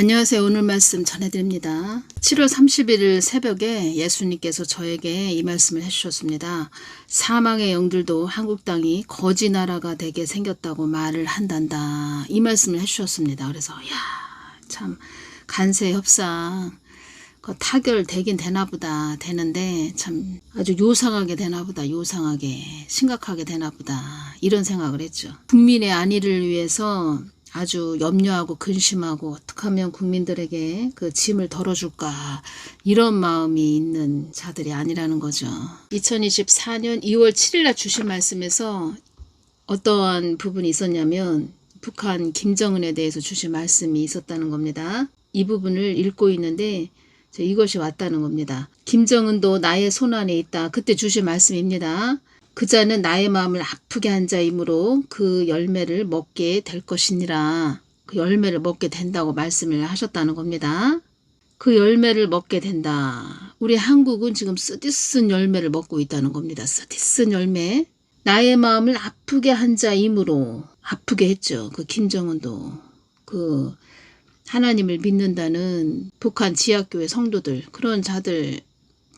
안녕하세요. 오늘 말씀 전해드립니다. 7월 31일 새벽에 예수님께서 저에게 이 말씀을 해주셨습니다. 사망의 영들도 한국 땅이 거지 나라가 되게 생겼다고 말을 한단다. 이 말씀을 해주셨습니다. 그래서 야, 참 간세 협상 그 타결 되긴 되나 보다 되는데 참 아주 요상하게 되나 보다 요상하게 심각하게 되나 보다 이런 생각을 했죠. 국민의 안위를 위해서 아주 염려하고 근심하고 어떻게 하면 국민들에게 그 짐을 덜어줄까 이런 마음이 있는 자들이 아니라는 거죠. 2024년 2월 7일날 주신 말씀에서 어떠한 부분이 있었냐면 북한 김정은에 대해서 주신 말씀이 있었다는 겁니다. 이 부분을 읽고 있는데 저 이것이 왔다는 겁니다. 김정은도 나의 손 안에 있다. 그때 주신 말씀입니다. 그 자는 나의 마음을 아프게 한 자이므로 그 열매를 먹게 될 것이니라. 그 열매를 먹게 된다고 말씀을 하셨다는 겁니다. 그 열매를 먹게 된다. 우리 한국은 지금 쓰디쓴 열매를 먹고 있다는 겁니다. 쓰디쓴 열매. 나의 마음을 아프게 한 자이므로 아프게 했죠. 그 김정은도 그 하나님을 믿는다는 북한 지하교회 성도들 그런 자들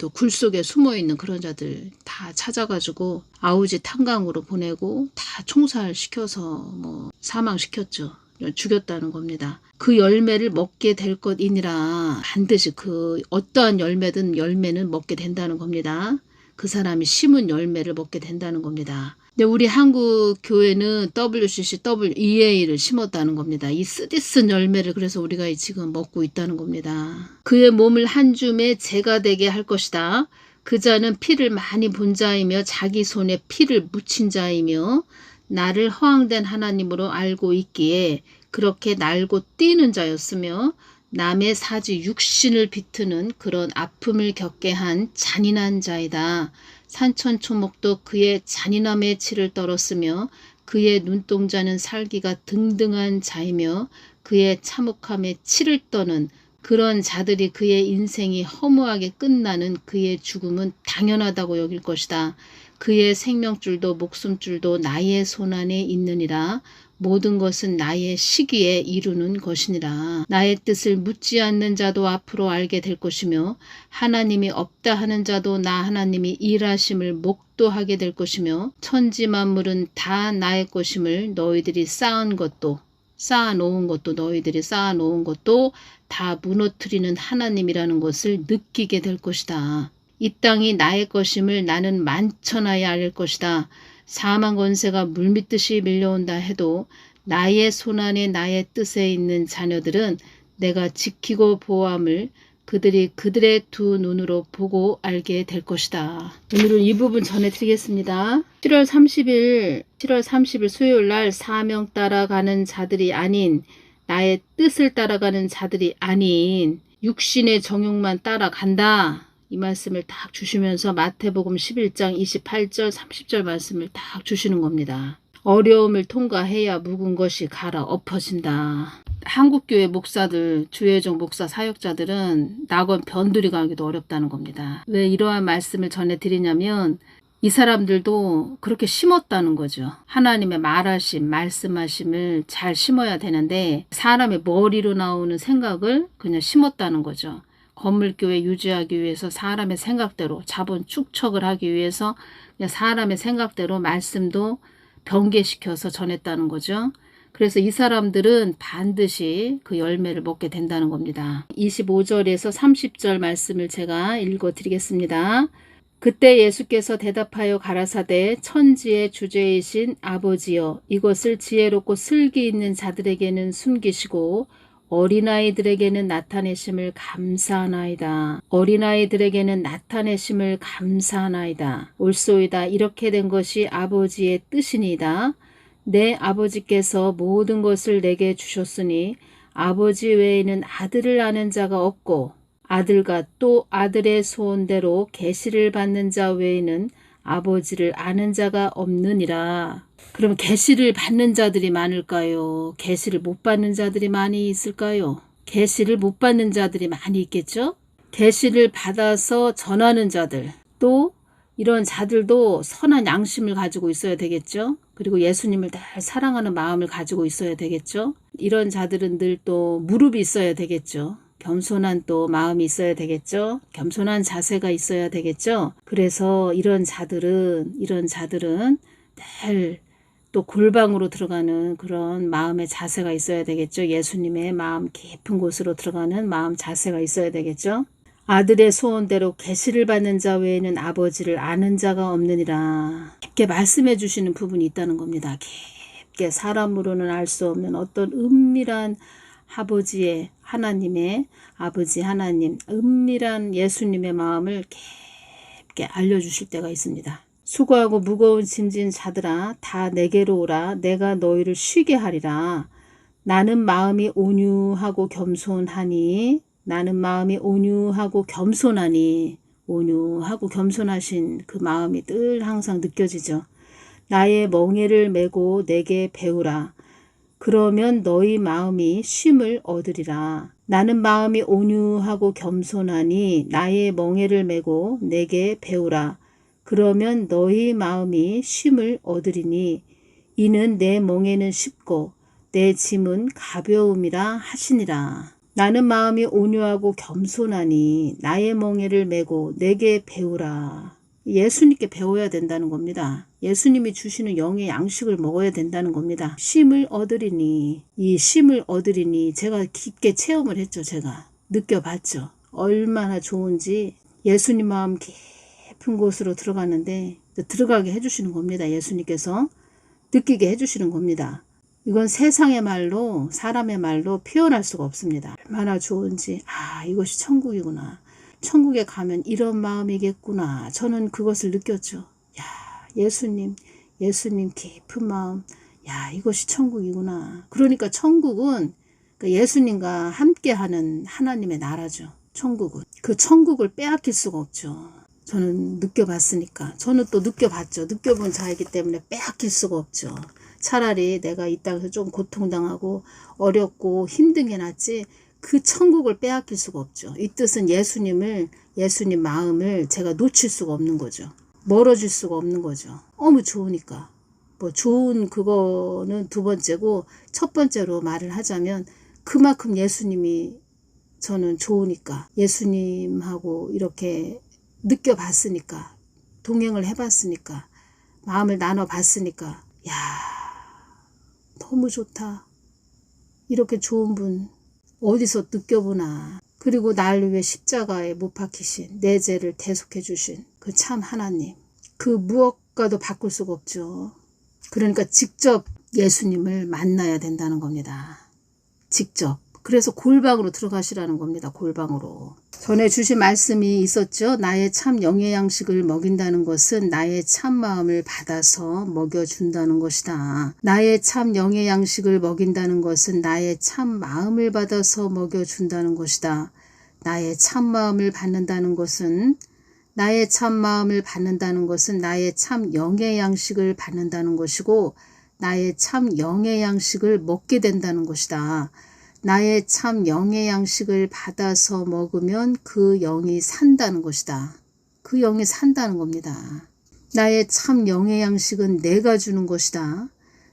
또 굴 속에 숨어 있는 그런 자들 다 찾아가지고 아우지 탄강으로 보내고 다 총살시켜서 뭐 사망시켰죠. 죽였다는 겁니다. 그 열매를 먹게 될 것이니라 반드시 그 어떠한 열매든 열매는 먹게 된다는 겁니다. 그 사람이 심은 열매를 먹게 된다는 겁니다. 근데 우리 한국 교회는 WCC WEA를 심었다는 겁니다. 이 쓰디쓴 열매를 그래서 우리가 지금 먹고 있다는 겁니다. 그의 몸을 한 줌에 재가 되게 할 것이다. 그 자는 피를 많이 본 자이며 자기 손에 피를 묻힌 자이며 나를 허황된 하나님으로 알고 있기에 그렇게 날고 뛰는 자였으며 남의 사지 육신을 비트는 그런 아픔을 겪게 한 잔인한 자이다. 산천 초목도 그의 잔인함의 치를 떨었으며 그의 눈동자는 살기가 등등한 자이며 그의 참혹함의 치를 떠는 그런 자들이 그의 인생이 허무하게 끝나는 그의 죽음은 당연하다고 여길 것이다. 그의 생명줄도 목숨줄도 나의 손안에 있느니라. 모든 것은 나의 시기에 이루는 것이니라. 나의 뜻을 묻지 않는 자도 앞으로 알게 될 것이며 하나님이 없다 하는 자도 나 하나님이 일하심을 목도하게 될 것이며 천지 만물은 다 나의 것임을 너희들이 쌓은 것도 쌓아놓은 것도 너희들이 쌓아놓은 것도 다 무너뜨리는 하나님이라는 것을 느끼게 될 것이다. 이 땅이 나의 것임을 나는 만천하에 알 것이다. 사망 권세가 물밀듯이 밀려온다 해도 나의 손안에 나의 뜻에 있는 자녀들은 내가 지키고 보호함을 그들이 그들의 두 눈으로 보고 알게 될 것이다. 오늘은 이 부분 전해드리겠습니다. 7월 30일, 7월 30일 수요일 날 사명 따라가는 자들이 아닌 나의 뜻을 따라가는 자들이 아닌 육신의 정욕만 따라간다. 이 말씀을 딱 주시면서 마태복음 11장 28절 30절 말씀을 딱 주시는 겁니다. 어려움을 통과해야 묵은 것이 갈아 엎어진다. 한국교회 목사들, 주혜정 목사 사역자들은 낙원 변두리 가기도 어렵다는 겁니다. 왜 이러한 말씀을 전해드리냐면 이 사람들도 그렇게 심었다는 거죠. 하나님의 말하심, 말씀하심을 잘 심어야 되는데 사람의 머리로 나오는 생각을 그냥 심었다는 거죠. 건물교회 유지하기 위해서 사람의 생각대로 자본 축척을 하기 위해서 사람의 생각대로 말씀도 변개시켜서 전했다는 거죠. 그래서 이 사람들은 반드시 그 열매를 먹게 된다는 겁니다. 25절에서 30절 말씀을 제가 읽어 드리겠습니다. 그때 예수께서 대답하여 가라사대 천지의 주제이신 아버지여 이것을 지혜롭고 슬기 있는 자들에게는 숨기시고 어린아이들에게는 나타내심을 감사하나이다. 어린아이들에게는 나타내심을 감사하나이다. 옳소이다. 이렇게 된 것이 아버지의 뜻이니다. 내 아버지께서 모든 것을 내게 주셨으니 아버지 외에는 아들을 아는 자가 없고 아들과 또 아들의 소원대로 계시를 받는 자 외에는 아버지를 아는 자가 없느니라. 그럼 계시를 받는 자들이 많을까요? 계시를 못 받는 자들이 많이 있을까요? 계시를 못 받는 자들이 많이 있겠죠? 계시를 받아서 전하는 자들 또 이런 자들도 선한 양심을 가지고 있어야 되겠죠? 그리고 예수님을 잘 사랑하는 마음을 가지고 있어야 되겠죠. 이런 자들은 늘 또 무릎이 있어야 되겠죠. 겸손한 또 마음이 있어야 되겠죠. 겸손한 자세가 있어야 되겠죠. 그래서 이런 자들은 이런 자들은 늘 또 골방으로 들어가는 그런 마음의 자세가 있어야 되겠죠. 예수님의 마음 깊은 곳으로 들어가는 마음 자세가 있어야 되겠죠. 아들의 소원대로 계시를 받는 자 외에는 아버지를 아는 자가 없느니라. 깊게 말씀해 주시는 부분이 있다는 겁니다. 깊게 사람으로는 알 수 없는 어떤 은밀한 아버지의 하나님의 아버지 하나님 은밀한 예수님의 마음을 깊게 알려주실 때가 있습니다. 수고하고 무거운 짐진 자들아 다 내게로 오라 내가 너희를 쉬게 하리라. 나는 마음이 온유하고 겸손하니 나는 마음이 온유하고 겸손하니 온유하고 겸손하신 그 마음이 늘 항상 느껴지죠. 나의 멍에를 메고 내게 배우라. 그러면 너희 마음이 쉼을 얻으리라. 나는 마음이 온유하고 겸손하니 나의 멍에를 메고 내게 배우라. 그러면 너희 마음이 쉼을 얻으리니 이는 내 멍에는 쉽고 내 짐은 가벼움이라 하시니라. 나는 마음이 온유하고 겸손하니 나의 멍에를 메고 내게 배우라. 예수님께 배워야 된다는 겁니다. 예수님이 주시는 영의 양식을 먹어야 된다는 겁니다. 쉼을 얻으리니 이 쉼을 얻으리니 제가 깊게 체험을 했죠. 제가 느껴봤죠. 얼마나 좋은지 예수님 마음 깊은 곳으로 들어가는데 들어가게 해주시는 겁니다. 예수님께서 느끼게 해주시는 겁니다. 이건 세상의 말로 사람의 말로 표현할 수가 없습니다. 얼마나 좋은지 아 이것이 천국이구나. 천국에 가면 이런 마음이겠구나. 저는 그것을 느꼈죠. 야 예수님 예수님 깊은 마음 야 이것이 천국이구나. 그러니까 천국은 그 예수님과 함께하는 하나님의 나라죠. 천국은 그 천국을 빼앗길 수가 없죠. 저는 느껴봤으니까 저는 또 느껴봤죠. 느껴본 자이기 때문에 빼앗길 수가 없죠. 차라리 내가 이 땅에서 좀 고통당하고 어렵고 힘든 게 낫지 그 천국을 빼앗길 수가 없죠. 이 뜻은 예수님을 예수님 마음을 제가 놓칠 수가 없는 거죠. 멀어질 수가 없는 거죠. 너무 좋으니까. 뭐 좋은 그거는 두 번째고 첫 번째로 말을 하자면 그만큼 예수님이 저는 좋으니까 예수님하고 이렇게 느껴봤으니까 동행을 해봤으니까 마음을 나눠봤으니까 야 너무 좋다. 이렇게 좋은 분 어디서 느껴보나. 그리고 나를 위해 십자가에 못 박히신 내 죄를 대속해 주신 그 참 하나님. 그 무엇과도 바꿀 수가 없죠. 그러니까 직접 예수님을 만나야 된다는 겁니다. 직접. 그래서 골방으로 들어가시라는 겁니다. 골방으로. 전에 주신 말씀이 있었죠. 나의 참 영의 양식을 먹인다는 것은 나의 참 마음을 받아서 먹여준다는 것이다. 나의 참 영의 양식을 먹인다는 것은 나의 참 마음을 받아서 먹여준다는 것이다. 나의 참 마음을 받는다는 것은 나의 참 마음을 받는다는 것은 나의 참 영의 양식을 받는다는 것이고 나의 참 영의 양식을 먹게 된다는 것이다. 나의 참 영의 양식을 받아서 먹으면 그 영이 산다는 것이다. 그 영이 산다는 겁니다. 나의 참 영의 양식은 내가 주는 것이다.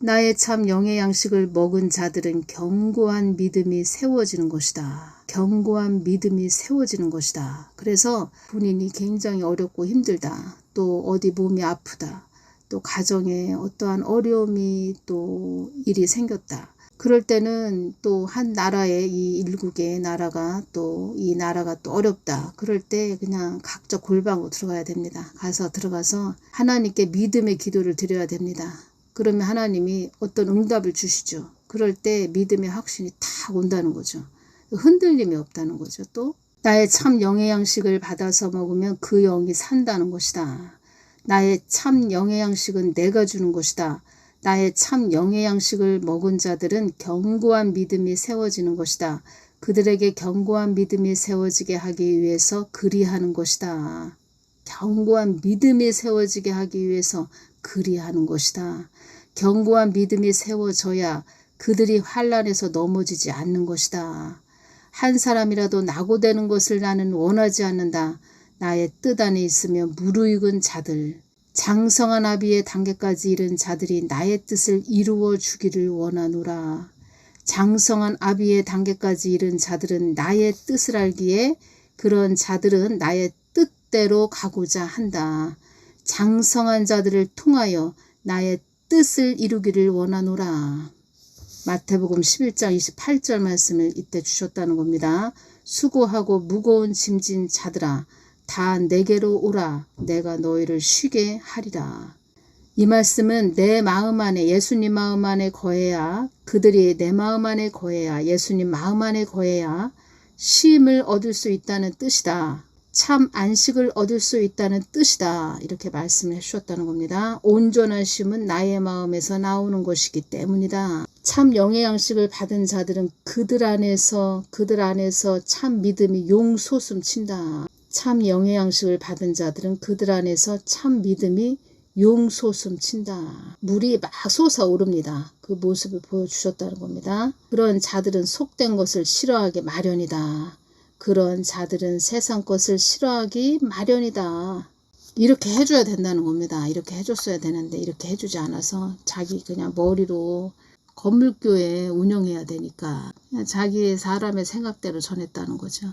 나의 참 영의 양식을 먹은 자들은 견고한 믿음이 세워지는 것이다. 견고한 믿음이 세워지는 것이다. 그래서 본인이 굉장히 어렵고 힘들다. 또 어디 몸이 아프다. 또 가정에 어떠한 어려움이 또 일이 생겼다. 그럴 때는 또 한 나라의 이 일국의 나라가 또 이 나라가 또 어렵다. 그럴 때 그냥 각자 골방으로 들어가야 됩니다. 가서 들어가서 하나님께 믿음의 기도를 드려야 됩니다. 그러면 하나님이 어떤 응답을 주시죠. 그럴 때 믿음의 확신이 탁 온다는 거죠. 흔들림이 없다는 거죠. 또 나의 참 영의 양식을 받아서 먹으면 그 영이 산다는 것이다. 나의 참 영의 양식은 내가 주는 것이다. 나의 참 영의 양식을 먹은 자들은 견고한 믿음이 세워지는 것이다. 그들에게 견고한 믿음이 세워지게 하기 위해서 그리하는 것이다. 견고한 믿음이 세워지게 하기 위해서 그리하는 것이다. 견고한 믿음이 세워져야 그들이 환란에서 넘어지지 않는 것이다. 한 사람이라도 낙오되는 것을 나는 원하지 않는다. 나의 뜻 안에 있으며 무르익은 자들, 장성한 아비의 단계까지 이른 자들이 나의 뜻을 이루어 주기를 원하노라. 장성한 아비의 단계까지 이른 자들은 나의 뜻을 알기에 그런 자들은 나의 뜻대로 가고자 한다. 장성한 자들을 통하여 나의 뜻을 이루기를 원하노라. 마태복음 11장 28절 말씀을 이때 주셨다는 겁니다. 수고하고 무거운 짐진 자들아 다 내게로 오라 내가 너희를 쉬게 하리라. 이 말씀은 내 마음 안에 예수님 마음 안에 거해야 그들이 내 마음 안에 거해야 예수님 마음 안에 거해야 쉼을 얻을 수 있다는 뜻이다. 참 안식을 얻을 수 있다는 뜻이다. 이렇게 말씀을 해주셨다는 겁니다. 온전한 쉼은 나의 마음에서 나오는 것이기 때문이다. 참 영의 양식을 받은 자들은 그들 안에서 그들 안에서 참 믿음이 용솟음 친다. 참 영의 양식을 받은 자들은 그들 안에서 참 믿음이 용솟음 친다. 물이 막 솟아오릅니다. 그 모습을 보여주셨다는 겁니다. 그런 자들은 속된 것을 싫어하기 마련이다. 그런 자들은 세상 것을 싫어하기 마련이다. 이렇게 해줘야 된다는 겁니다. 이렇게 해줬어야 되는데 이렇게 해주지 않아서 자기 그냥 머리로 건물교회 운영해야 되니까 그냥 자기 사람의 생각대로 전했다는 거죠.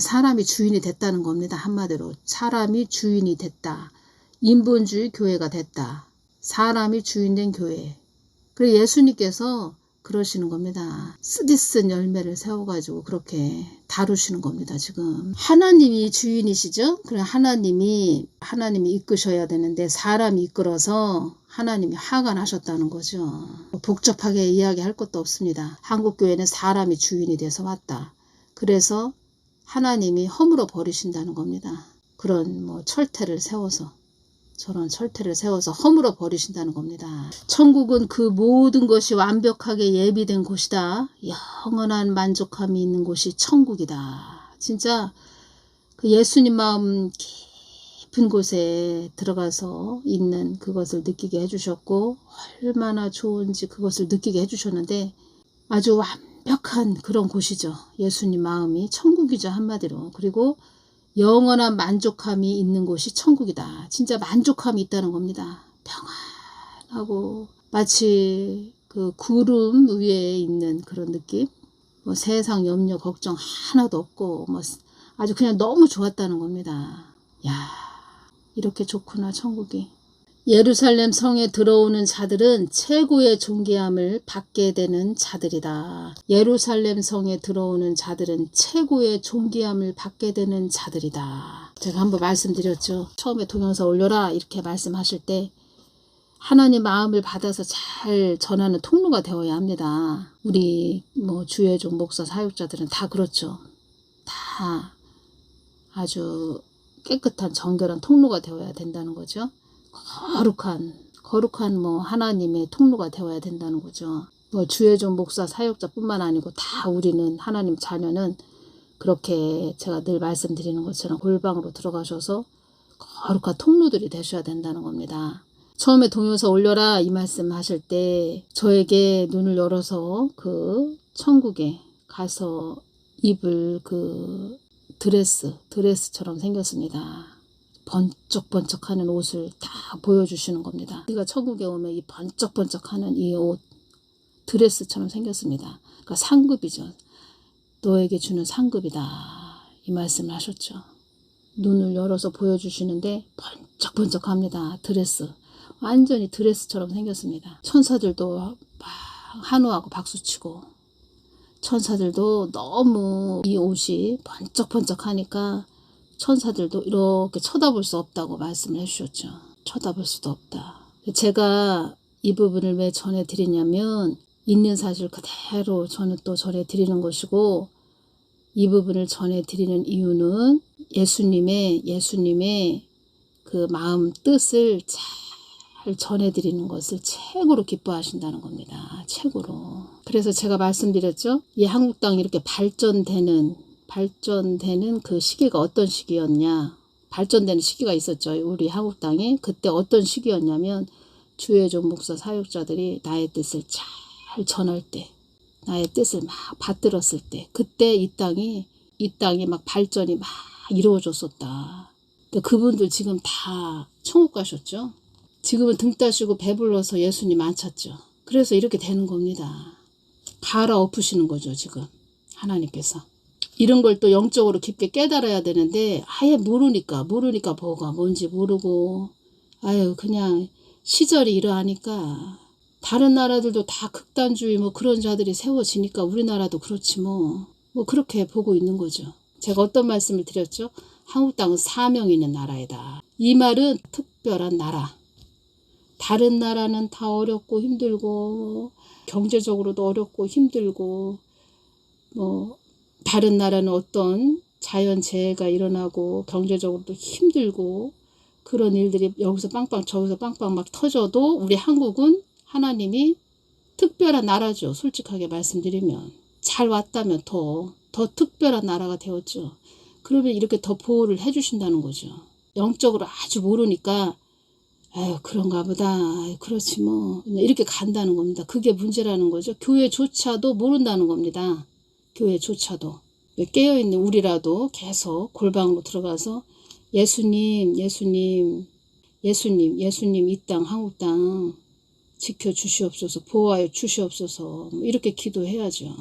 사람이 주인이 됐다는 겁니다. 한마디로 사람이 주인이 됐다. 인본주의 교회가 됐다. 사람이 주인된 교회. 그리고 예수님께서 그러시는 겁니다. 쓰디쓴 열매를 세워가지고 그렇게 다루시는 겁니다. 지금 하나님이 주인이시죠. 그럼 하나님이 하나님이 이끄셔야 되는데 사람이 이끌어서 하나님이 화가 나셨다는 거죠. 뭐 복잡하게 이야기할 것도 없습니다. 한국 교회는 사람이 주인이 돼서 왔다. 그래서 하나님이 허물어 버리신다는 겁니다. 그런 뭐 철퇴를 세워서 저런 철퇴를 세워서 허물어 버리신다는 겁니다. 천국은 그 모든 것이 완벽하게 예비된 곳이다. 영원한 만족함이 있는 곳이 천국이다. 진짜 그 예수님 마음 깊은 곳에 들어가서 있는 그것을 느끼게 해주셨고 얼마나 좋은지 그것을 느끼게 해주셨는데 아주 완 벽한 그런 곳이죠. 예수님 마음이 천국이죠 한마디로. 그리고 영원한 만족함이 있는 곳이 천국이다. 진짜 만족함이 있다는 겁니다. 평안하고 마치 그 구름 위에 있는 그런 느낌. 뭐 세상 염려 걱정 하나도 없고 뭐 아주 그냥 너무 좋았다는 겁니다. 야 이렇게 좋구나 천국이. 예루살렘 성에 들어오는 자들은 최고의 존귀함을 받게 되는 자들이다. 예루살렘 성에 들어오는 자들은 최고의 존귀함을 받게 되는 자들이다. 제가 한번 말씀드렸죠. 처음에 동영상 올려라 이렇게 말씀하실 때 하나님 마음을 받아서 잘 전하는 통로가 되어야 합니다. 우리 뭐 주예종 목사 사역자들은 다 그렇죠. 다 아주 깨끗한 정결한 통로가 되어야 된다는 거죠. 거룩한 거룩한 뭐 하나님의 통로가 되어야 된다는 거죠. 뭐 주의종 목사 사역자뿐만 아니고 다 우리는 하나님 자녀는 그렇게 제가 늘 말씀드리는 것처럼 골방으로 들어가셔서 거룩한 통로들이 되셔야 된다는 겁니다. 처음에 동영상 올려라 이 말씀 하실 때 저에게 눈을 열어서 그 천국에 가서 입을 그 드레스 드레스처럼 생겼습니다. 번쩍번쩍하는 옷을 다 보여주시는 겁니다. 우리가 천국에 오면 이 번쩍번쩍하는 이 옷 드레스처럼 생겼습니다. 그러니까 상급이죠. 너에게 주는 상급이다. 이 말씀을 하셨죠. 눈을 열어서 보여주시는데 번쩍번쩍합니다. 드레스. 완전히 드레스처럼 생겼습니다. 천사들도 막 한우하고 박수치고 천사들도 너무 이 옷이 번쩍번쩍하니까 천사들도 이렇게 쳐다볼 수 없다고 말씀을 해주셨죠. 쳐다볼 수도 없다. 제가 이 부분을 왜 전해드리냐면 있는 사실 그대로 저는 또 전해드리는 것이고 이 부분을 전해드리는 이유는 예수님의 예수님의 그 마음 뜻을 잘 전해드리는 것을 최고로 기뻐하신다는 겁니다. 최고로. 그래서 제가 말씀드렸죠. 이 한국 땅이 이렇게 발전되는 발전되는 그 시기가 어떤 시기였냐. 발전되는 시기가 있었죠. 우리 한국 땅에. 그때 어떤 시기였냐면 주의종 목사 사역자들이 나의 뜻을 잘 전할 때, 나의 뜻을 막 받들었을 때, 그때 이 땅이, 이 땅이 막 발전이 막 이루어졌었다. 그분들 지금 다 천국 가셨죠? 지금은 등 따시고 배불러서 예수님 안 찾죠. 그래서 이렇게 되는 겁니다. 갈아엎으시는 거죠, 지금. 하나님께서. 이런 걸 또 영적으로 깊게 깨달아야 되는데, 아예 모르니까, 모르니까 뭐가 뭔지 모르고, 아유, 그냥 시절이 이러하니까, 다른 나라들도 다 극단주의 뭐 그런 자들이 세워지니까 우리나라도 그렇지 뭐, 뭐 그렇게 보고 있는 거죠. 제가 어떤 말씀을 드렸죠? 한국 땅은 사명 있는 나라이다. 이 말은 특별한 나라. 다른 나라는 다 어렵고 힘들고 경제적으로도 어렵고 힘들고 뭐 다른 나라는 어떤 자연 재해가 일어나고 경제적으로도 힘들고 그런 일들이 여기서 빵빵 저기서 빵빵 막 터져도 우리 한국은 하나님이 특별한 나라죠. 솔직하게 말씀드리면 잘 왔다면 더더 특별한 나라가 되었죠. 그러면 이렇게 더 보호를 해주신다는 거죠. 영적으로 아주 모르니까 아유 그런가 보다 아유, 그렇지 뭐 이렇게 간다는 겁니다 그게 문제라는 거죠 교회조차도 모른다는 겁니다 교회조차도 깨어있는 우리라도 계속 골방으로 들어가서 예수님 예수님 예수님 예수님 이 땅 한국 땅 지켜주시옵소서 보호하여 주시옵소서 뭐 이렇게 기도해야죠.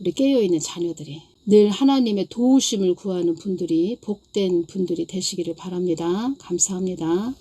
우리 깨어있는 자녀들이 늘 하나님의 도우심을 구하는 분들이 복된 분들이 되시기를 바랍니다. 감사합니다